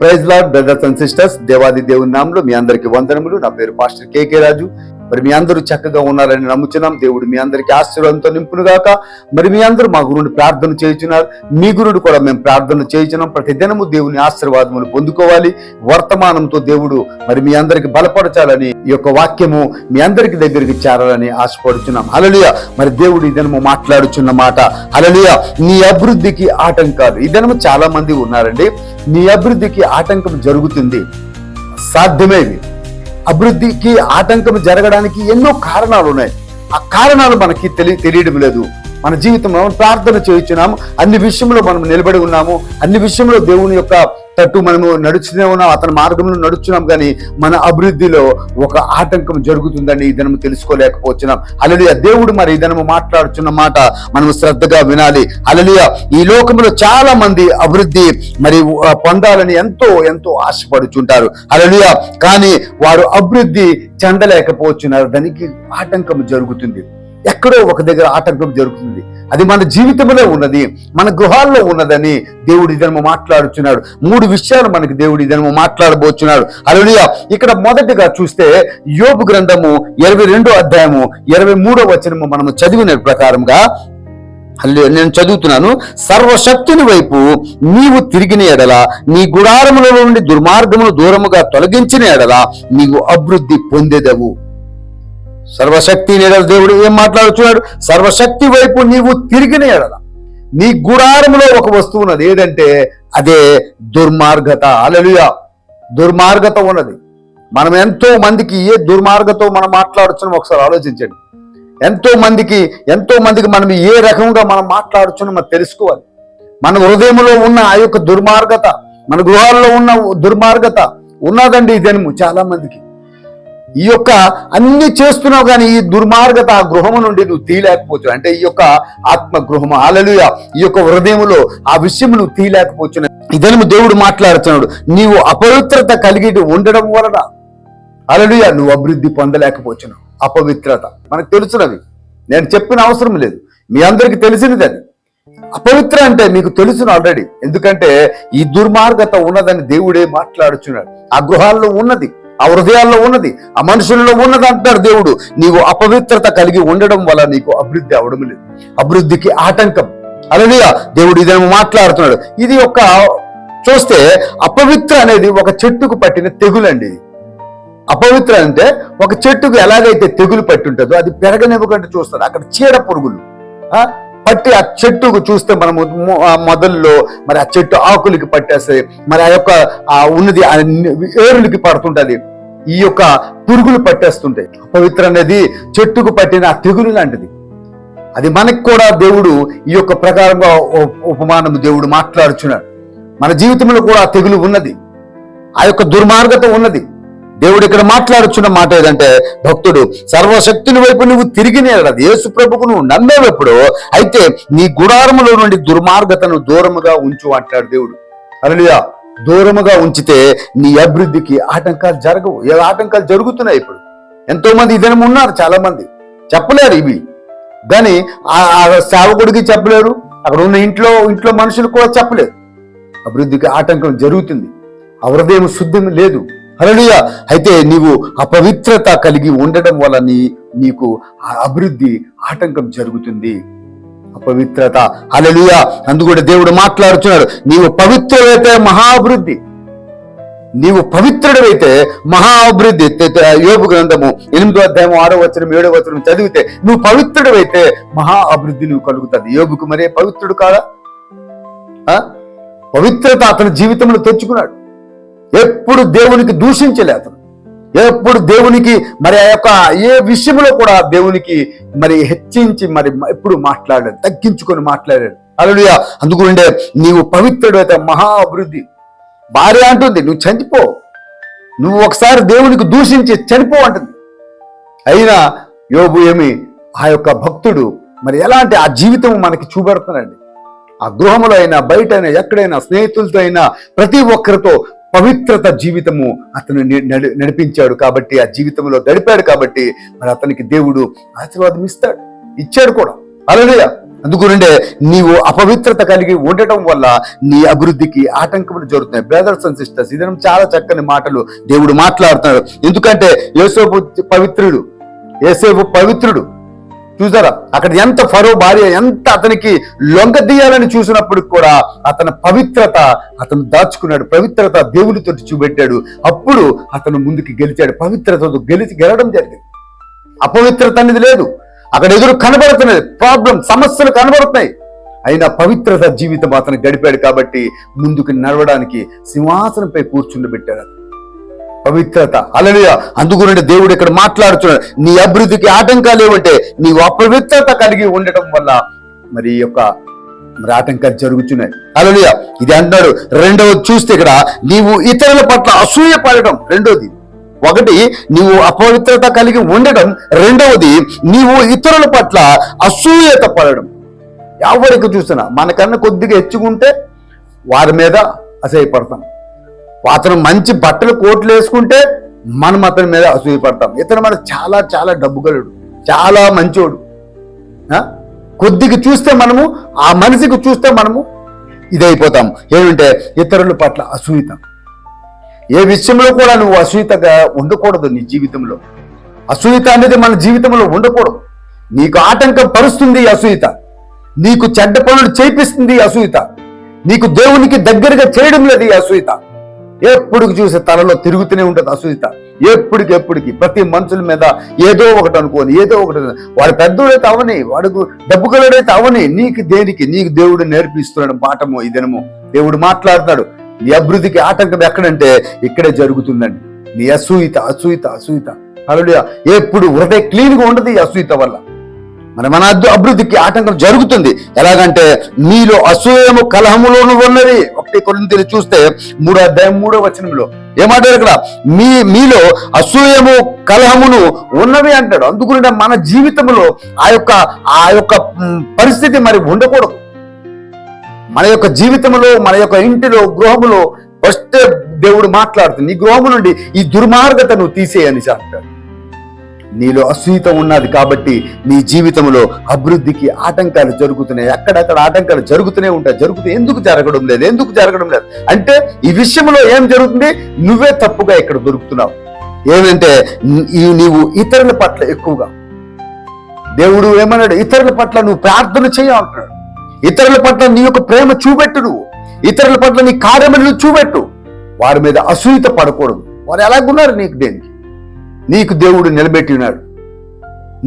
Praise lord brothers and sisters దేవాది దేవుని నామంలో మీ అందరికి వందనములు. నా పేరు పాస్టర్ కేకే రాజు. మరి మీ అందరూ చక్కగా ఉన్నారని నమ్ముచున్నాం. దేవుడు మీ అందరికి ఆశీర్వాదంతో నింపును గాక మరి మీ అందరూ మా గురువుని ప్రార్థన చేయుచున్నారు. మీ గురుడు కూడా మేము ప్రార్థన చేయుచున్నాం. ప్రతి దినము దేవుని ఆశీర్వాదములు పొందుకోవాలి. వర్తమానంతో దేవుడు మరి మీ అందరికి బలపరచాలని ఈ యొక్క వాక్యము మీ అందరికి దగ్గరికి చేరాలని ఆశపడుచున్నాం. హలలియ మరి దేవుడు ఈ దినము మాట్లాడుచున్న మాట హలలియ నీ అభివృద్ధికి ఆటంకాలు. ఈ దినము చాలా మంది ఉన్నారండి. నీ అభివృద్ధికి ఆటంకం జరుగుతుంది. సాధ్యమేవి అభివృద్ధికి ఆటంకం జరగడానికి ఎన్నో కారణాలు ఉన్నాయి ఆ కారణాలు మనకి తెలి తెలియడం లేదు. మన జీవితంలో ప్రార్థన చేయించున్నాము అన్ని విషయంలో మనం నిలబడి ఉన్నాము. అన్ని విషయంలో దేవుని యొక్క తట్టు మనము నడుచునే ఉన్నాం. అతని మార్గంలో నడుచున్నాం. కానీ మన అభివృద్ధిలో ఒక ఆటంకం జరుగుతుందని ఈ దినం తెలుసుకోలేకపోతున్నాం. అలలియ దేవుడు మరి ఈ దినము మాట్లాడుచున్న మాట మనం శ్రద్ధగా వినాలి. అలలియ ఈ లోకంలో చాలా మంది అభివృద్ధి మరి పొందాలని ఎంతో ఎంతో ఆశపడుచుంటారు. అలలియ కానీ వారు అభివృద్ధి చెందలేకపోతున్నారు. దానికి ఆటంకం జరుగుతుంది. ఎక్కడో ఒక దగ్గర ఆటంకం జరుగుతుంది. అది మన జీవితంలో ఉన్నది మన గృహాల్లో ఉన్నదని దేవుడి దినము మాట్లాడుచున్నాడు. మూడు విషయాలు మనకి దేవుడి దినము మాట్లాడబోచున్నాడు. అలలియ ఇక్కడ మొదటిగా చూస్తే యోబు గ్రంథము ఇరవై రెండో అధ్యాయము ఇరవై మూడో వచనము మనము చదివిన ప్రకారంగా నేను చదువుతున్నాను. సర్వశక్తుని వైపు నీవు తిరిగిన ఎడల నీ గుడారముల నుండి దుర్మార్గమును దూరముగా తొలగించిన ఎడల నీవు అభివృద్ధి పొందేదవు. సర్వశక్తి నీడల దేవుడు ఏం మాట్లాడుతున్నాడు సర్వశక్తి వైపు నీవు తిరిగిన ఎడల. నీ గుడారములో ఒక వస్తువు ఉన్నది. ఏదంటే అదే దుర్మార్గత. అలలుయా దుర్మార్గత ఉన్నది. మనం ఎంతో మందికి ఏ దుర్మార్గతో మనం మాట్లాడుచున్నాం ఒకసారి ఆలోచించండి. ఎంతో మందికి ఎంతో మందికి మనం ఏ రకంగా మనం మాట్లాడుచున్నాం మనం తెలుసుకోవాలి. మన హృదయంలో ఉన్న ఆ యొక్క దుర్మార్గత మన గృహాల్లో ఉన్న దుర్మార్గత ఉన్నదండి ఇదేనము చాలా మందికి ఈ యొక్క అన్ని చేస్తున్నావు కానీ ఈ దుర్మార్గత ఆ గృహము నుండి నువ్వు తీయలేకపోతున్నావు అంటే ఈ యొక్క ఆత్మ గృహము అలలుయ ఈ యొక్క హృదయములో ఆ విషయం నువ్వు తీయలేకపోతున్నావు ఇదేమో దేవుడు మాట్లాడుతున్నాడు. నీవు అపవిత్రత కలిగి ఉండడం వలన అలలుయ నువ్వు అభివృద్ధి పొందలేకపోతున్నావు అపవిత్రత. మనకు తెలుసునవి నేను చెప్పిన అవసరం లేదు. మీ అందరికి తెలిసినది అది. అపవిత్ర అంటే మీకు తెలుసును ఆల్రెడీ. ఎందుకంటే ఈ దుర్మార్గత ఉన్నదని దేవుడే మాట్లాడుచున్నాడు. ఆ గృహాల్లో ఉన్నది. ఆ హృదయాల్లో ఉన్నది ఆ మనుషుల్లో ఉన్నది అంటాడు దేవుడు. నీవు అపవిత్రత కలిగి ఉండడం వల్ల నీకు అభివృద్ధి అవడం లేదు. అభివృద్ధికి ఆటంకం. అలలియ! దేవుడు ఇదేమో మాట్లాడుతున్నాడు. ఇది ఒక చూస్తే అపవిత్ర అనేది ఒక చెట్టుకు పట్టిన తెగులండి. అపవిత్ర అంటే ఒక చెట్టుకు ఎలాగైతే తెగులు పట్టి ఉంటుందో అది పెరగనివ్వకుండా చూస్తారు. అక్కడ చీడ పురుగులు. పట్టి ఆ చెట్టుకు చూస్తే మనము మొదల్లో మరి ఆ చెట్టు ఆకులకి పట్టేస్తే మరి ఆ యొక్క ఆ ఉన్నది ఏరులకి పడుతుంటది. ఈ యొక్క పురుగులు పట్టేస్తుంటాయి. అపవిత్ర అనేది చెట్టుకు పట్టిన ఆ తెగులు లాంటిది. అది మనకు కూడా దేవుడు ఈ యొక్క ప్రకారంగా ఉపమానం ఉపమానము దేవుడు మాట్లాడుచున్నాడు. మన జీవితంలో కూడా ఆ తెగులు ఉన్నది. ఆ యొక్క దుర్మార్గత ఉన్నది. దేవుడు ఇక్కడ మాట్లాడుచున్న మాట ఏదంటే భక్తుడు సర్వశక్తుని వైపు నువ్వు తిరిగిన ఎడల యేసు ప్రభుకు నువ్వు నమ్మేవప్పుడు? అయితే నీ గుడారములో నుండి దుర్మార్గతను దూరముగా ఉంచు అంటాడు దేవుడు. అలలియా దూరముగా ఉంచితే నీ అభివృద్ధికి ఆటంకాలు జరగవు. ఏ ఆటంకాలు జరుగుతున్నాయి ఇప్పుడు? ఎంతో మంది ఇదనం ఉన్నారు చాలా మంది చెప్పలేరు ఇవి. కానీ ఆ ఆ సేవకుడికి చెప్పలేరు. అక్కడ ఉన్న ఇంట్లో ఇంట్లో మనుషులు కూడా చెప్పలేరు. అభివృద్ధికి ఆటంకం జరుగుతుంది. ఆ హృదయం శుద్ధం లేదు. హల్లెలూయా. అయితే నీవు అపవిత్రత కలిగి ఉండడం వల్ల నీ నీకు ఆ అభివృద్ధి ఆటంకం జరుగుతుంది. అపవిత్రత. హల్లెలూయా. అందుకూడా దేవుడు మాట్లాడుతున్నాడు నీవు పవిత్రుడైతే మహా అభివృద్ధి నీవు పవిత్రుడైతే మహా అభివృద్ధి తె- గ్రంథము ఎనిమిదో అధ్యాయం ఆరో వచనం ఏడో వచనం చదివితే నువ్వు పవిత్రుడైతే మహా అభివృద్ధి నువ్వు కలుగుతుంది. యోగుకు మరే పవిత్రుడు కాదా ఆ? పవిత్రత అతని జీవితంలో తెచ్చుకున్నాడు. ఎప్పుడు దేవునికి దూషించలేదు. ఎప్పుడు దేవునికి మరి ఆ యొక్క ఏ విషయంలో కూడా దేవునికి మరి హెచ్చించి మరి ఎప్పుడు మాట్లాడాడు తగ్గించుకొని మాట్లాడాడు అలలుయా అందుకుండే నీవు పవిత్రుడు అయితే మహా అభివృద్ధి భార్య అంటుంది నువ్వు చనిపో. నువ్వు ఒకసారి దేవునికి దూషించి చనిపో అంటుంది. అయినా యోబు ఏమి ఆ యొక్క భక్తుడు మరి ఎలాంటి ఆ జీవితం మనకి చూపెడుతున్నాడు ఆ గృహంలో అయినా బయట అయినా ఎక్కడైనా స్నేహితులతో అయినా ప్రతి ఒక్కరితో పవిత్రత జీవితము అతను నడి- నడిపించాడు కాబట్టి ఆ జీవితంలో గడిపాడు కాబట్టి మరి అతనికి దేవుడు ఆశీర్వాదం ఇస్తాడు ఇచ్చాడు కూడా. అలా అందుకునంటే నీవు అపవిత్రత కలిగి ఉండటం వల్ల నీ అభివృద్ధికి ఆటంకములు జరుగుతున్నాయి. బ్రదర్స్ అండ్ సిస్టర్స్ ఇదనం చాలా చక్కని మాటలు దేవుడు మాట్లాడుతున్నాడు. ఎందుకంటే యేసేపు పవిత్రుడు యేసేపు పవిత్రుడు. చూసారా? అక్కడ ఎంత ఫరో భార్య ఎంత అతనికి లొంగ తీయాలని చూసినప్పుడు కూడా అతని పవిత్రత అతను దాచుకున్నాడు. పవిత్రత దేవుడితో చూపెట్టాడు. అప్పుడు అతను ముందుకు గెలిచాడు. పవిత్రతతో గెలిచి గెలవడం జరిగింది. అపవిత్రత అనేది లేదు. అక్కడ ఎదురు కనబడుతున్నది. ప్రాబ్లం సమస్యలు కనబడుతున్నాయి. అయినా పవిత్రత జీవితం అతను గడిపాడు కాబట్టి ముందుకు నడవడానికి సింహాసనంపై కూర్చుండబెట్టాడు అతను. పవిత్రత. అలలియ అందుకునే దేవుడు ఇక్కడ మాట్లాడుతున్నాడు. నీ అభివృద్ధికి ఆటంకాలు ఏమంటే నీవు అపవిత్రత కలిగి ఉండటం వల్ల మరి యొక్క మరి ఆటంకాలు జరుగుతున్నాయి. అలలియ ఇది అంటున్నాడు. రెండవది చూస్తే ఇక్కడ నీవు ఇతరుల పట్ల అసూయ పడటం రెండోది. ఒకటి నీవు అపవిత్రత కలిగి ఉండడం రెండవది నీవు ఇతరుల పట్ల అసూయత పడడం ఎవరికి చూసినా మనకన్నా కొద్దిగా హెచ్చుకుంటే వారి మీద అసహ్యపడతాం. అతను మంచి బట్టలు కోట్లు వేసుకుంటే మనం అతని మీద అసూయపడతాం. ఇతను మనకు చాలా చాలా డబ్బుగలుడు చాలా మంచోడు. కొద్దిగా చూస్తే మనము ఆ మనిషికి చూస్తే మనము ఇదైపోతాం. ఏమంటే ఇతరుల పట్ల అసూయితం. ఏ విషయంలో కూడా నువ్వు అసూయితగా ఉండకూడదు నీ జీవితంలో. అసూయత అనేది మన జీవితంలో ఉండకూడదు. నీకు ఆటంకం పరుస్తుంది ఈ అసూయత. నీకు చెడ్డ పనులు చేపిస్తుంది ఈ నీకు దేవునికి దగ్గరగా చేయడం లేదు ఈ ఎప్పుడు చూసి తలలో తిరుగుతూనే ఉంటుంది అసూయిత ఎప్పటికి ఎప్పటికి ప్రతి మనుషుల మీద ఏదో ఒకటి అనుకోని ఏదో ఒకటి వాడు పెద్దోడైతే అవని వాడుకు డబ్బు కలడైతే అవని. నీకు దేనికి? నీకు దేవుడు నేర్పిస్తున్నాడు పాఠము ఇదనము. దేవుడు మాట్లాడుతాడు నీ అభివృద్ధికి ఆటంకం ఎక్కడంటే ఇక్కడే జరుగుతుందండి. నీ అసూయిత అసూయిత అసూయిత అలా ఎప్పుడు హృదయ క్లీన్గా ఉండదు ఈ అసూయిత వల్ల. మరి మన అద్దు- అభివృద్ధికి ఆటంకం జరుగుతుంది. ఎలాగంటే మీలో అసూయము కలహములోను ఉన్నది ఒకటి కొన్ని చూస్తే మూడో అధ్యాయం మూడో వచనంలో ఏమంటారు ఇక్కడ? మీ మీలో అసూయము కలహమును ఉన్నవి అంటాడు. అందుకునే మన జీవితంలో ఆ యొక్క ఆ యొక్క పరిస్థితి మరి ఉండకూడదు. మన యొక్క జీవితంలో మన యొక్క ఇంటిలో గృహములో ఫస్ట్ దేవుడు మాట్లాడుతుంది. నీ గృహము నుండి ఈ దుర్మార్గతను తీసేయని అంటాడు. నీలో అసూయత ఉన్నది కాబట్టి నీ జీవితంలో అభివృద్ధికి ఆటంకాలు జరుగుతున్నాయి. అక్కడక్కడ ఆటంకాలు జరుగుతూనే ఉంటాయి. జరుగుతూ ఎందుకు జరగడం లేదు? ఎందుకు జరగడం లేదు? అంటే ఈ విషయంలో ఏం జరుగుతుంది? నువ్వే తప్పుగా ఇక్కడ దొరుకుతున్నావు. ఏమంటే ఈ నీవు ఇతరుల పట్ల ఎక్కువగా. దేవుడు ఏమన్నాడు? ఇతరుల పట్ల నువ్వు ప్రార్థన చేయ అంటున్నాడు. ఇతరుల పట్ల నీ యొక్క ప్రేమ చూపెట్టు నువ్వు. ఇతరుల పట్ల నీ కార్యములను చూపెట్టు. వారి మీద అసూయత పడకూడదు. వారు ఎలాగున్నారు నీకు దేనికి? నీకు దేవుడు నిలబెట్టి ఉన్నాడు.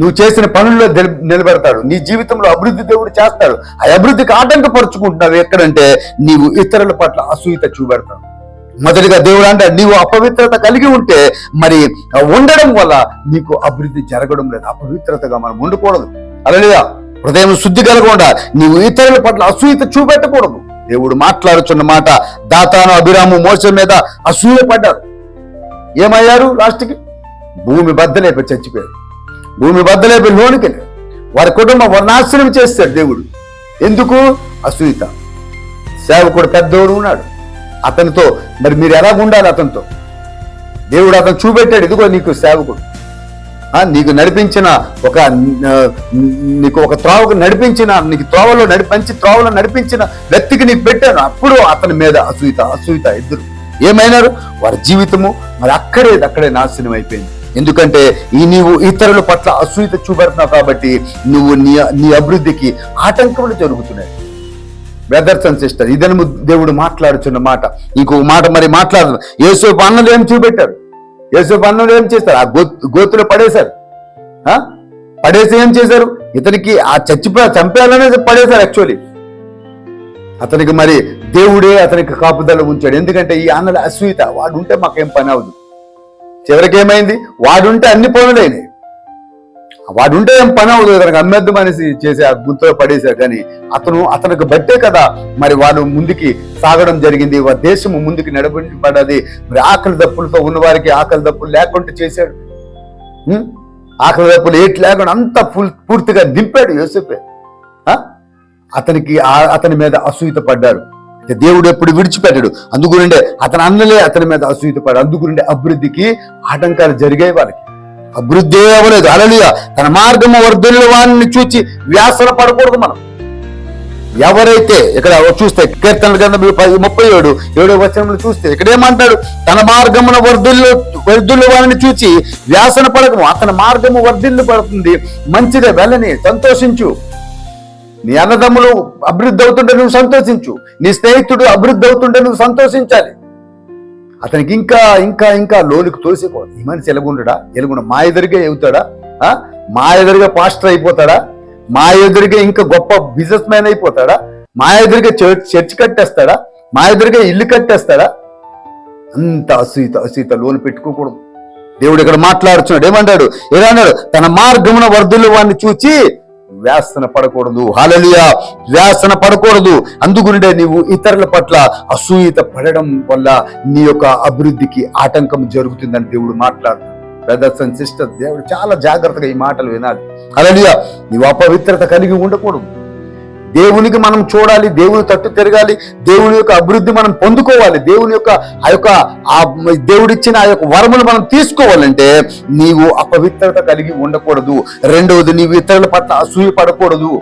నువ్వు చేసిన పనుల్లో నిలబెడతాడు. నీ జీవితంలో అభివృద్ధి దేవుడు చేస్తాడు. ఆ అభివృద్ధికి ఆటంకపరుచుకుంటున్నావు ఎక్కడంటే నీవు ఇతరుల పట్ల అసూయత చూపెడతావు. మొదటిగా దేవుడు అంటే నీవు అపవిత్రత కలిగి ఉంటే మరి ఉండడం వల్ల నీకు అభివృద్ధి జరగడం లేదు. అపవిత్రతగా మనం ఉండకూడదు. అలా హృదయం శుద్ధి కలగకుండా నీవు ఇతరుల పట్ల అసూయత చూపెట్టకూడదు. దేవుడు మాట్లాడుచున్న మాట దాతాను అభిరాము మోసం మీద అసూయ పడ్డారు ఏమయ్యారు లాస్ట్కి? భూమి బద్దలేపి చచ్చిపోయారు. భూమి బద్దలేపి లోనికి వారి కుటుంబం వారి నాశనం చేస్తాడు దేవుడు. ఎందుకు? అసూయిత సేవకుడు పెద్దోడు ఉన్నాడు. అతనితో మరి మీరు ఎలా ఉండాలి అతనితో? దేవుడు అతను చూపెట్టాడు ఇదిగో నీకు సేవకుడు. ఆ, నీకు నడిపించిన ఒక నీకు ఒక త్రోవకు నడిపించిన నీకు త్రోవలో నడిపించి త్రోవలో నడిపించిన వ్యక్తికి నీకు పెట్టాను. అప్పుడు అతని మీద అసూయిత అసూయిత ఇద్దరు. ఏమైనారు? వారి జీవితము మరి అక్కడే అక్కడే నాశనం అయిపోయింది ఎందుకంటే ఈ నీవు ఇతరుల పట్ల అసూయత చూపెడుతున్నావు కాబట్టి నువ్వు నీ నీ అభివృద్ధికి ఆటంకములు జరుగుతున్నాయి. బ్రదర్స్ అండ్ సిస్టర్ ఇదను దేవుడు మాట్లాడుచున్న మాట. ఇంకో మాట మరి మాట్లాడు. యేసోపు అన్నలు ఏం చూపెట్టారు? యేసోపు అన్నలు ఏం చేస్తారు? ఆ గోత్ గోతులో పడేశారు. ఆ? పడేసి ఏం చేశారు? ఇతనికి ఆ చచ్చిపో చంపేయాలనేది పడేశారు యాక్చువల్లీ అతనికి మరి దేవుడే అతనికి కాపుదల ఉంచాడు. ఎందుకంటే ఈ అన్నల అసూయత వాడు ఉంటే మాకేం పని అవదు చివరికి ఏమైంది వాడుంటే అన్ని పనులైనాయి వాడుంటే ఏం పని అవ్వదు అతనికి అమ్మేద్దు మనిషి చేసి ఆ గుంతలో పడేశారు కానీ అతను అతనికి బట్టే కదా మరి వాడు ముందుకి సాగడం జరిగింది. వారి దేశము ముందుకి నడపబడ్డది. మరి ఆకలి దప్పులతో ఉన్న వారికి ఆకలి దప్పులు లేకుండా చేశాడు. ఆకలి దప్పులు ఏటి లేకుండా అంత ఫుల్ పూర్తిగా దింపాడు యోసేపే. అతనికి అతని మీద అసూయత పడ్డారు దేవుడు ఎప్పుడు విడిచిపెట్టాడు. అందుగురిండే అతని అన్నలే అతని మీద అసూయపడు అందుగురిండే అభివృద్ధికి ఆటంకాలు జరిగాయి వాళ్ళకి. అభివృద్ధి అవ్వలేదు. అలలియ తన మార్గము వర్ధుల వారిని చూచి వ్యాసన పడకూడదు మనం. ఎవరైతే ఇక్కడ చూస్తే కీర్తన గ్రంథం ముప్పై ఏడు ఏడో వచనంలో చూస్తే ఇక్కడ ఏమంటాడు? తన మార్గమున వర్ధుల్లో వర్ధుల వారిని చూచి వ్యాసన పడకము. అతని మార్గము వర్ధిల్లు పడుతుంది మంచిదే వెళ్ళని సంతోషించు. నీ అన్నదమ్ములు అభివృద్ధి అవుతుంటే నువ్వు సంతోషించు. నీ స్నేహితుడు అభివృద్ధి అవుతుంటే నువ్వు సంతోషించాలి. అతనికి ఇంకా ఇంకా ఇంకా లోనికి తోసిపోదు ఈ మనిషి ఎలుగుండడా ఎలుగుండ? మా ఎదురుగా అవుతాడా ఆ? మా ఎదురుగా పాస్టర్ అయిపోతాడా? మా ఎదురుగా ఇంకా గొప్ప బిజినెస్ మ్యాన్ అయిపోతాడా? మా ఎదురుగా చర్చ్ చర్చ్ కట్టేస్తాడా? మా ఎదురుగా ఇల్లు కట్టేస్తాడా? అంత అసీత అసీత లోన్ పెట్టుకోకూడదు. దేవుడు ఇక్కడ మాట్లాడుతున్నాడు. ఏమంటాడు ఏదన్నాడు తన మార్గమున వర్ధులు వాడిని చూచి వ్యాసన పడకూడదు. హాలలియా వ్యాసన పడకూడదు. అందుగుండే నీవు ఇతరుల పట్ల అసూయత పడడం వల్ల నీ యొక్క అభివృద్ధికి ఆటంకం జరుగుతుందని దేవుడు మాట్లాడు బ్రదర్స్ అండ్ సిస్టర్స్ దేవుడు చాలా జాగ్రత్తగా ఈ మాటలు వినాలి. హాలలియా నీవు అపవిత్రత కలిగి ఉండకూడదు. దేవునికి మనం చూడాలి దేవుని తట్టు తిరగాలి దేవుని యొక్క అభివృద్ధి మనం పొందుకోవాలి దేవుని యొక్క ఆ యొక్క ఆ దేవుడిచ్చిన ఆ యొక్క వరములు మనం తీసుకోవాలంటే నీవు అపవిత్రత కలిగి ఉండకూడదు. రెండవది నీవు ఇతరుల పట్ల అసూయ పడకూడదు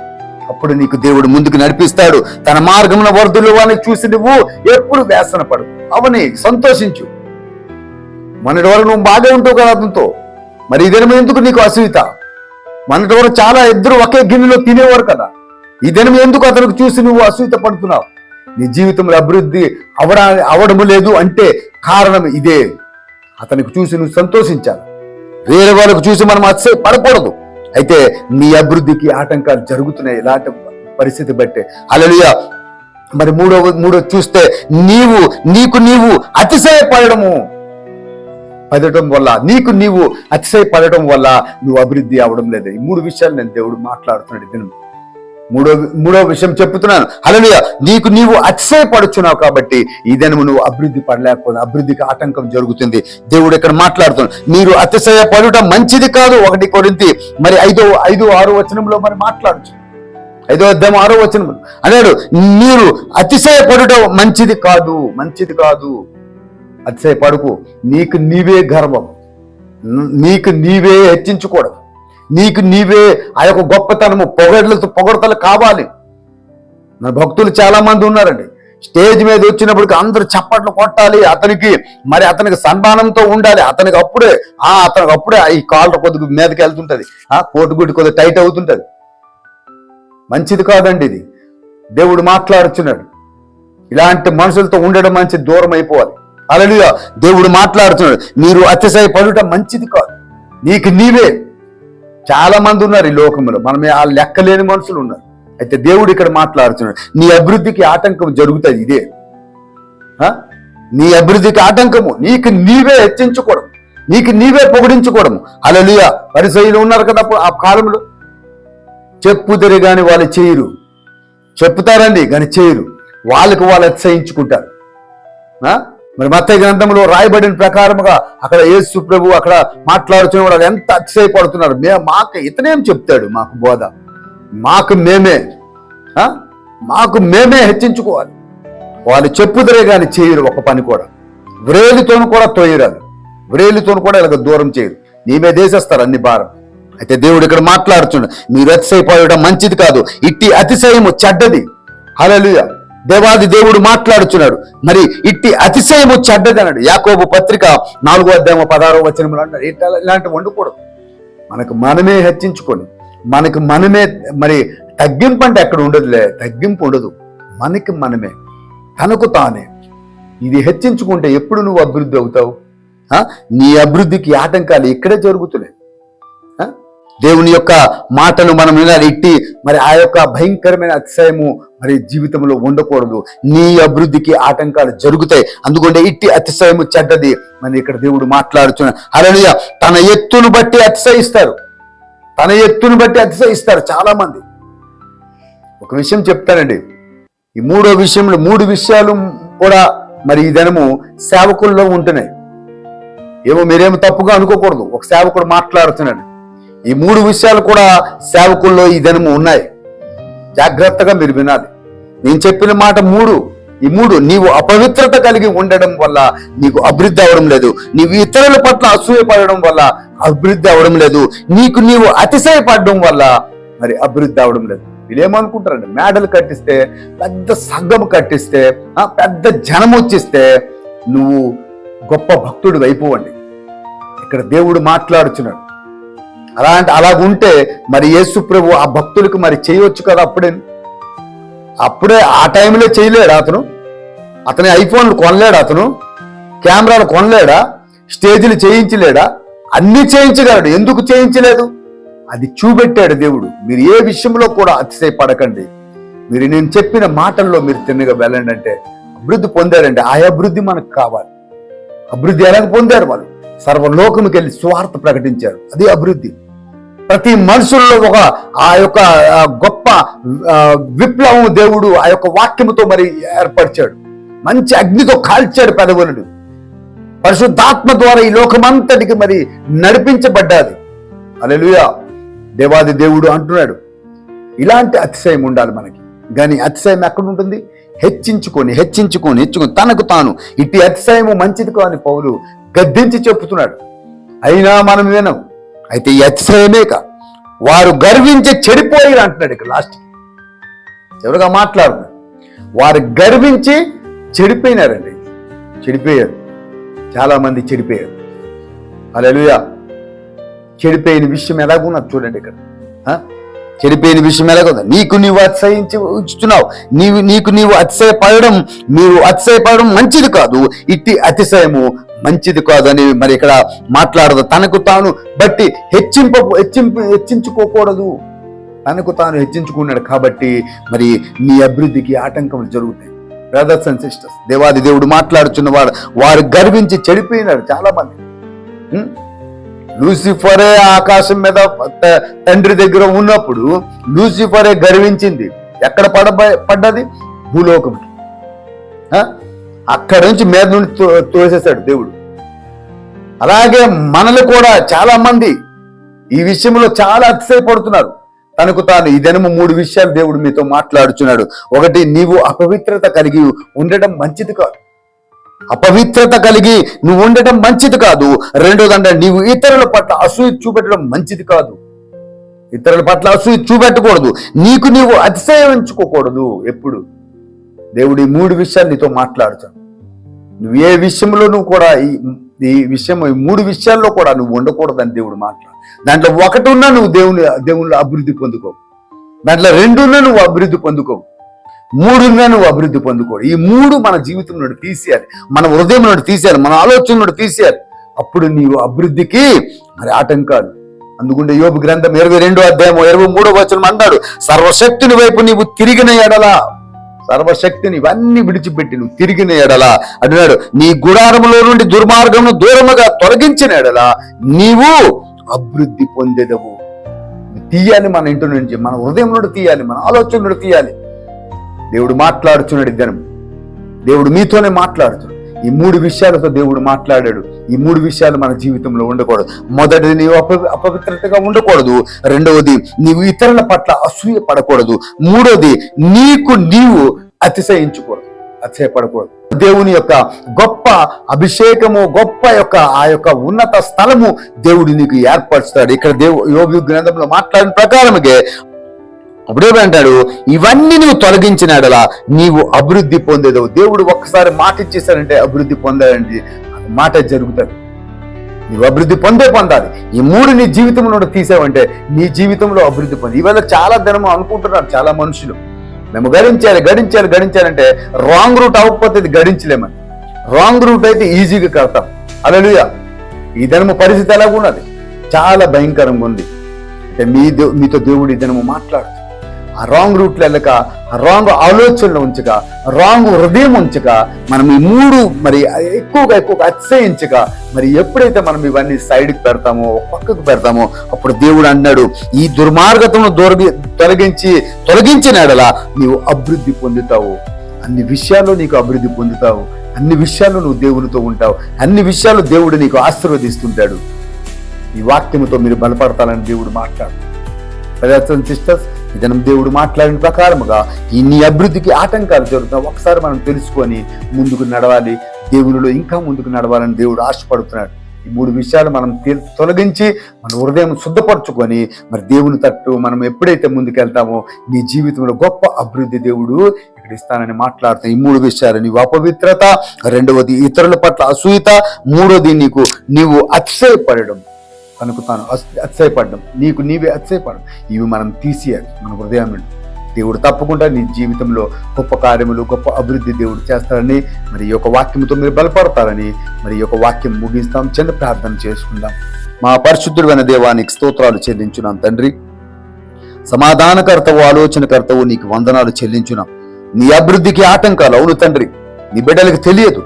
అప్పుడు నీకు దేవుడు ముందుకు నడిపిస్తాడు. తన మార్గమున వరదలు వాళ్ళని చూసి నువ్వు ఎప్పుడు వేసన పడు అవని సంతోషించు. మొన్నటి వరకు నువ్వు బాగా ఉంటావు కదా అతనితో. మరి ఇదేమో ఎందుకు నీకు అసూయత? మొన్నటి వరకు చాలా ఇద్దరు ఒకే గిన్నెలో తినేవారు కదా. ఈ దినం ఎందుకు అతనికి చూసి నువ్వు అసూయత పడుతున్నావు నీ జీవితంలో అభివృద్ధి అవడా అవడము లేదు అంటే కారణం ఇదే. అతనికి చూసి నువ్వు సంతోషించాలి. వేరే వాళ్ళకు చూసి మనం అసే పడకూడదు. అయితే నీ అభివృద్ధికి ఆటంకాలు జరుగుతున్నాయి. ఇలాంటి పరిస్థితి బట్టే. అలలియ మరి మూడో మూడో చూస్తే నీవు నీకు నీవు అతిశయపడము పడటం వల్ల నీకు నీవు అతిశయపడటం వల్ల నువ్వు అభివృద్ధి అవడం లేదు. ఈ మూడు విషయాలు నేను దేవుడు మాట్లాడుతున్నాడు దినం. మూడో మూడో విషయం చెప్తున్నాను. అలలియ నీకు నీవు అతిశయపడుచున్నావు కాబట్టి ఈ దినము నువ్వు అభివృద్ధి పడలేకపోతే అభివృద్ధికి ఆటంకం జరుగుతుంది. దేవుడు ఇక్కడ మాట్లాడుతున్నాడు. మీరు అతిశయపడుట మంచిది కాదు. ఒకటి కొరింది మరి ఐదో ఐదు ఆరు వచనంలో మరి మాట్లాడచ్చు ఐదో అర్థం ఆరో వచనం అన్నాడు మీరు అతిశయపడుట మంచిది కాదు. మంచిది కాదు. అతిశయపడుకు. నీకు నీవే గర్వం. నీకు నీవే హెచ్చించుకోవడం నీకు నీవే ఆ యొక్క గొప్పతనము పొగడ్లతో పొగడతలు కావాలి. నా భక్తులు చాలా మంది ఉన్నారండి. స్టేజ్ మీద వచ్చినప్పటికి అందరూ చప్పట్లు కొట్టాలి. అతనికి మరి అతనికి సన్మానంతో ఉండాలి. అతనికి అప్పుడే ఆ అతనికి అప్పుడే ఈ కాళ్ళ కొద్దిగా మీదకి వెళ్తుంటది. ఆ కోటి గుడి కొద్దిగా టైట్ అవుతుంటది. మంచిది కాదండి ఇది. దేవుడు మాట్లాడుచున్నాడు. ఇలాంటి మనుషులతో ఉండడం మంచి దూరం అయిపోవాలి. అలలుగా దేవుడు మాట్లాడుతున్నాడు మీరు అతిశయపడుట మంచిది కాదు. నీకు నీవే చాలా మంది ఉన్నారు ఈ లోకంలో. మనమే ఆ లెక్కలేని మనుషులు ఉన్నారు. అయితే దేవుడు ఇక్కడ మాట్లాడుతున్నాడు. నీ అభివృద్ధికి ఆటంకం జరుగుతుంది ఇదే. నీ అభివృద్ధికి ఆటంకము. నీకు నీవే హెచ్చించుకోవడం. నీకు నీవే పొగిడించుకోవడం అలలియ పరిశైలు ఉన్నారు కదా ఆ కాలంలో. చెప్పుదరి కానీ వాళ్ళు చేయరు. చెప్పుతారండి కానీ చేయరు. వాళ్ళకి వాళ్ళు అతిశయించుకుంటారు మరి మత్త గ్రంథంలో రాయబడిన ప్రకారముగా అక్కడ యేసు ప్రభు అక్కడ మాట్లాడుతున్న వాళ్ళు ఎంత అతిశయపడుతున్నారు మే మాకు ఇతనేం చెప్తాడు? మాకు బోధ. మాకు మేమే. మాకు మేమే హెచ్చించుకోవాలి. వాళ్ళు చెప్పుదరే కానీ చేయరు ఒక పని కూడా. వ్రేలితోను కూడా తోయరాదు. వ్రేలితోను కూడా ఇలాగ దూరం చేయరు. నీమే దేశస్తారు అన్ని భారం. అయితే దేవుడు ఇక్కడ మాట్లాడుతున్నాడు. మీరు అతిశయపడడం మంచిది కాదు. ఇట్టి అతిశయము చెడ్డది. హల్లెలూయా. దేవాది దేవుడు మాట్లాడుచున్నాడు. మరి ఇట్టి అతిశయము చెడ్డది అన్నాడు. యాకోబు పత్రిక నాలుగో అధ్యాయం పదహారో వచనములు అంటారు ఇట్లా ఇలాంటివి వండుకోవడం మనకు మనమే హెచ్చించుకొని మనకు మనమే మరి తగ్గింపు అంటే ఎక్కడ ఉండదులే తగ్గింపు ఉండదు. మనకి మనమే. తనకు తానే. ఇది హెచ్చించుకుంటే ఎప్పుడు నువ్వు అభివృద్ధి అవుతావు? నీ అభివృద్ధికి ఆటంకాలు ఇక్కడే జరుగుతున్నాయి. దేవుని యొక్క మాటను మనం వినాలి. ఇట్టి మరి ఆ యొక్క భయంకరమైన అతిశయము మరి జీవితంలో ఉండకూడదు. నీ అభివృద్ధికి ఆటంకాలు జరుగుతాయి. అందుకంటే ఇట్టి అతిశయము చెడ్డది. మరి ఇక్కడ దేవుడు మాట్లాడుతున్నాడు అలలియ తన ఎత్తును బట్టి అతిశయిస్తారు. తన ఎత్తును బట్టి అతిశయిస్తారు చాలా మంది ఒక విషయం చెప్తానండి. ఈ మూడో విషయంలో మూడు విషయాలు కూడా మరి ఈ దినము సేవకుల్లో ఉంటున్నాయి. ఏమో మీరేమో తప్పుగా అనుకోకూడదు. ఒక సేవకుడు మాట్లాడుతున్నాడు. ఈ మూడు విషయాలు కూడా సేవకుల్లో ఈ దినము ఉన్నాయి. జాగ్రత్తగా మీరు వినాలి. నేను చెప్పిన మాట మూడు. ఈ మూడు నీవు అపవిత్రత కలిగి ఉండడం వల్ల నీకు అభివృద్ధి అవడం లేదు. నీవు ఇతరుల పట్ల అసూయపడడం వల్ల అభివృద్ధి అవడం లేదు. నీకు నీవు అతిశయపడడం వల్ల మరి అభివృద్ధి అవడం లేదు. వీళ్ళేమనుకుంటారండి మేడలు కట్టిస్తే పెద్ద సంఘం కట్టిస్తే పెద్ద జనం వచ్చిస్తే నువ్వు గొప్ప భక్తుడు అయిపోవండి. ఇక్కడ దేవుడు మాట్లాడుచున్నాడు. అలాంటి అలాగుంటే మరి యేసు ప్రభు ఆ భక్తులకు మరి చేయొచ్చు కదా అప్పుడే? అప్పుడే ఆ టైంలో చేయలేడు అతను? అతని ఐఫోన్లు కొనలేడు అతను? కెమెరాలు కొనలేడా? స్టేజీలు చేయించలేడా? అన్నీ చేయించగలడు. ఎందుకు చేయించలేదు? అది చూపెట్టాడు దేవుడు. మీరు ఏ విషయంలో కూడా అతిశయపడకండి. మీరు నేను చెప్పిన మాటల్లో మీరు తిన్నగా వెళ్ళండి అంటే అభివృద్ధి పొందారండి ఆ అభివృద్ధి మనకు కావాలి. అభివృద్ధి ఎలాగ పొందారు వాళ్ళు? సర్వలోకముకి వెళ్ళి స్వార్థ ప్రకటించారు. అది అభివృద్ధి. ప్రతి మనుషుల్లో ఒక ఆ యొక్క గొప్ప విప్లవం దేవుడు ఆ యొక్క వాక్యముతో మరి ఏర్పరిచాడు. మంచి అగ్నితో కాల్చాడు పెదవులను పరిశుద్ధాత్మ ద్వారా ఈ లోకమంతటికి మరి నడిపించబడ్డాది. అలెలుయా దేవాది దేవుడు అంటున్నాడు. ఇలాంటి అతిశయం ఉండాలి మనకి. కానీ అతిశయం ఎక్కడ ఉంటుంది హెచ్చించుకొని హెచ్చించుకొని హెచ్చుకొని. తనకు తాను ఇట్టి అతిశయము మంచిది కాని పౌలు గద్దించి చెప్పుతున్నాడు. అయినా మనం వినం అయితే ఈ అతిశయమే కా వారు గర్వించి చెడిపోయారు అంటున్నాడు ఇక్కడ లాస్ట్ ఎవరుగా మాట్లాడుతున్నారు వారు గర్వించి చెడిపోయినారండి. చెడిపోయారు. చాలామంది చెడిపోయారు. అలెలుయా చెడిపోయిన విషయం ఎలాగున్నది చూడండి ఇక్కడ. చెడిపోయిన విషయం ఎలాగుంది? నీకు నీవు అతిశయించి ఉంచుతున్నావు నీవు నీకు నీవు అతిశయపడడం నీవు అతిశయపడడం మంచిది కాదు. ఇట్టి అతిశయము మంచిది కాదు అని మరి ఇక్కడ మాట్లాడదు. తనకు తాను బట్టి హెచ్చింప హెచ్చింపు హెచ్చించుకోకూడదు. తనకు తాను హెచ్చించుకున్నాడు కాబట్టి మరి నీ అభివృద్ధికి ఆటంకములు జరుగుతాయి. బ్రదర్స్ అండ్ సిస్టర్స్ దేవాది దేవుడు మాట్లాడుచున్న వారు వారు గర్వించి చెడిపోయినారు చాలా మంది లూసిఫరే ఆకాశం మీద త- తండ్రి దగ్గర ఉన్నప్పుడు లూసిఫరే గర్వించింది. ఎక్కడ పడ పడ్డది? భూలోకంకి. అక్కడ నుంచి మీద నుండి తో- తోసేశాడు దేవుడు. అలాగే మనలు కూడా చాలా మంది ఈ విషయంలో చాలా అతిశయపడుతున్నారు. తనకు తాను ఈ మూడు విషయాలు దేవుడు మీతో మాట్లాడుచున్నాడు. ఒకటి నీవు అపవిత్రత కలిగి ఉండటం మంచిది కాదు. అపవిత్రత కలిగి నువ్వు ఉండటం మంచిది కాదు. రెండోదంటే నీవు ఇతరుల పట్ల అసూయ చూపెట్టడం మంచిది కాదు. ఇతరుల పట్ల అసూయ చూపెట్టకూడదు. నీకు నీవు అతిశయించుకోకూడదు ఎప్పుడు. దేవుడు ఈ మూడు విషయాలు నీతో మాట్లాడుతాడు. నువ్వు ఏ విషయంలోనూ కూడా ఈ ఈ విషయం ఈ మూడు విషయాల్లో కూడా నువ్వు ఉండకూడదని దేవుడు మాట్లాడు. దాంట్లో ఒకటి ఉన్నా నువ్వు దేవుని దేవుళ్ళు అభివృద్ధి పొందుకోవు. దాంట్లో రెండున్నా నువ్వు అభివృద్ధి పొందుకో మూడున్నా నువ్వు అభివృద్ధి పొందుకోడు ఈ మూడు మన జీవితం నుండి తీసేయాలి. మన హృదయం నుండి తీసేయాలి. మన ఆలోచన నుండి తీసేయాలి. అప్పుడు నీవు అభివృద్ధికి మరి ఆటంకాలు అందుకుంటే యోగ గ్రంథం ఇరవై రెండో అధ్యాయం ఇరవై మూడో వచనం అన్నాడు సర్వశక్తుని వైపు నీవు తిరిగిన ఎడలా సర్వశక్తిని ఇవన్నీ విడిచిపెట్టి నువ్వు తిరిగిన ఎడల అంటున్నాడు. నీ గుడారములో నుండి దుర్మార్గమును దూరముగా తొలగించిన ఎడల నీవు అభివృద్ధి పొందేదవు. తీయాలి మన ఇంటి నుంచి మన హృదయం నుండి తీయాలి మన ఆలోచన నుండి తీయాలి. దేవుడు మాట్లాడుచున్నాడు ఇద్దరు. దేవుడు మీతోనే మాట్లాడుతున్నాడు. ఈ మూడు విషయాలతో దేవుడు మాట్లాడాడు. ఈ మూడు విషయాలు మన జీవితంలో ఉండకూడదు. మొదటిది నీవు అప అపవిత్రతగా ఉండకూడదు. రెండవది నీవు ఇతరుల పట్ల అసూయ పడకూడదు. మూడవది నీకు నీవు అతిశయించకూడదు. అతిశయపడకూడదు. దేవుని యొక్క గొప్ప అభిషేకము గొప్ప యొక్క ఆ యొక్క ఉన్నత స్థలము దేవుడు నీకు ఏర్పరుస్తాడు. ఇక్కడ దేవు యోగి గ్రంథంలో మాట్లాడిన ప్రకారముగే అప్పుడేమంటాడు ఇవన్నీ నువ్వు తొలగించినాడలా నీవు అభివృద్ధి పొందేదవు. దేవుడు ఒక్కసారి మాట ఇచ్చేసాడంటే అభివృద్ధి పొందాడండి మాట జరుగుతుంది. నువ్వు అభివృద్ధి పొందే పొందాలి. ఈ మూడు నీ జీవితంలో నుండి తీసావంటే నీ జీవితంలో అభివృద్ధి పొంది. ఇవాళ చాలా ధనము అనుకుంటున్నారు చాలా మనుషులు. మేము గడించాలి గడించాలి గడించాలంటే రాంగ్ రూట్ అవ్వకపోతే ఇది గడించలేమని. రాంగ్ రూట్ అయితే ఈజీగా కడతాం. అలలుయ ఈ ధనము పరిస్థితి ఎలాగున్నది? చాలా భయంకరంగా ఉంది. అంటే మీ దేవు మీతో దేవుడు ఈ దినము మాట్లాడు. ఆ రాంగ్ రూట్లో వెళ్ళక ఆ రాంగ్ ఆలోచనలు ఉంచక రాంగ్ హృదయం ఉంచక మనం ఈ మూడు మరి ఎక్కువగా ఎక్కువగా అతిశయించక మరి ఎప్పుడైతే మనం ఇవన్నీ సైడ్కి పెడతామో పక్కకు పెడతామో అప్పుడు దేవుడు అన్నాడు ఈ దుర్మార్గతను దొరగి తొలగించి తొలగించినాడలా నీవు అభివృద్ధి పొందుతావు. అన్ని విషయాల్లో నీకు అభివృద్ధి పొందుతావు. అన్ని విషయాల్లో నువ్వు దేవునితో ఉంటావు. అన్ని విషయాలు దేవుడు నీకు ఆశీర్వదిస్తుంటాడు. ఈ వాక్యముతో మీరు బలపడతాలని దేవుడు మాట్లాడు. సిస్టర్స్ ఇదనం దేవుడు మాట్లాడిన ప్రకారముగా ఈ నీ అభివృద్ధికి ఆటంకాలు జరుగుతున్నాయి ఒకసారి మనం తెలుసుకొని ముందుకు నడవాలి. దేవునిలో ఇంకా ముందుకు నడవాలని దేవుడు ఆశపడుతున్నాడు. ఈ మూడు విషయాలు మనం తొలగించి మన హృదయం శుద్ధపరచుకొని మరి దేవుని తట్టు మనం ఎప్పుడైతే ముందుకెళ్తామో నీ జీవితంలో గొప్ప అభివృద్ధి దేవుడు ఇక్కడ ఇస్తానని మాట్లాడుతాం ఈ మూడు విషయాలు నీవు అపవిత్రత రెండవది ఇతరుల పట్ల అసూయత మూడోది నీకు నీవు అతిశయపడడం. తనకు తాను అతిశయపడడం. నీకు నీవే అతిశయపడడం ఇవి మనం తీసేయాలి. మన హృదయం నుండి దేవుడు తప్పకుండా నీ జీవితంలో గొప్ప కార్యములు గొప్ప అభివృద్ధి దేవుడు చేస్తారని మరి ఈ యొక్క వాక్యంతో మీరు బలపడతారని మరి ఈ యొక్క వాక్యం ముగిస్తాం. చిన్న ప్రార్థన చేసుకుందాం. మా పరిశుద్ధుడైన దేవానికి స్తోత్రాలు చెల్లించున్నాం తండ్రి. సమాధానకర్తవు ఆలోచనకర్తవు నీకు వందనాలు చెల్లించున్నాం. నీ అభివృద్ధికి ఆటంకాలు అవును తండ్రి. నీ బిడ్డలకు తెలియదు.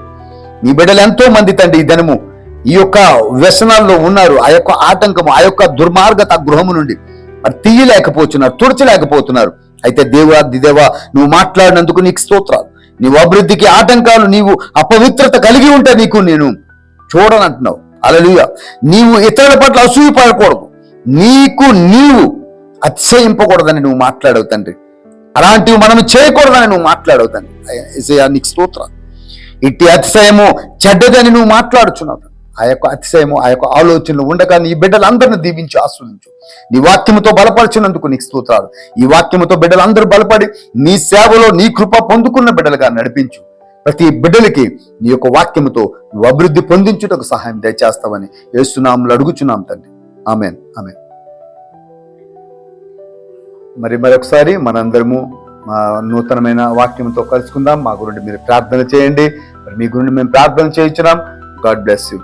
నీ బిడ్డలు ఎంతో మంది తండ్రి ఈ దినము ఈ యొక్క వ్యసనాల్లో ఉన్నారు ఆ యొక్క ఆటంకము ఆ యొక్క దుర్మార్గత గృహము నుండి. మరి తీయలేకపోతున్నారు తుడచలేకపోతున్నారు. అయితే దేవా దేవా నువ్వు మాట్లాడినందుకు నీకు స్తోత్రాలు. నీవు అభివృద్ధికి ఆటంకాలు నీవు అపవిత్రత కలిగి ఉంటే నీకు నేను చూడనంటున్నావు. అలలుయ నీవు ఇతరుల పట్ల అసూయపడకూడదు నీకు నీవు అతిశయింపకూడదని నువ్వు మాట్లాడవు తండ్రి. అలాంటివి మనం చేయకూడదని నువ్వు మాట్లాడవు తండ్రి. నీకు స్తోత్రాలు. ఇట్టి అతిశయము చెడ్డదని నువ్వు మాట్లాడుచున్నావు ఆ యొక్క అతిశయము ఆ యొక్క ఆలోచనలు ఉండగా నీ బిడ్డలందరిని దీవించి ఆస్వాదించు నీ వాక్యముతో బలపరిచినందుకు నీకు స్తోత్రాలు. ఈ వాక్యముతో బిడ్డలందరూ బలపడి నీ సేవలో నీ కృప పొందుకున్న బిడ్డలుగా నడిపించు. ప్రతి బిడ్డలకి నీ యొక్క వాక్యముతో నువ్వు అభివృద్ధి పొందించుటకు సహాయం దయచేస్తావని ఏస్తున్నాములు అడుగుచున్నాం తండ్రి. Amen amen. మరి మరొకసారి మనందరము మా నూతనమైన వాక్యంతో కలుసుకుందాం. మా గురించి మీరు ప్రార్థన చేయండి. మరి మీ గురించి మేము ప్రార్థన చేయించున్నాం. God bless you.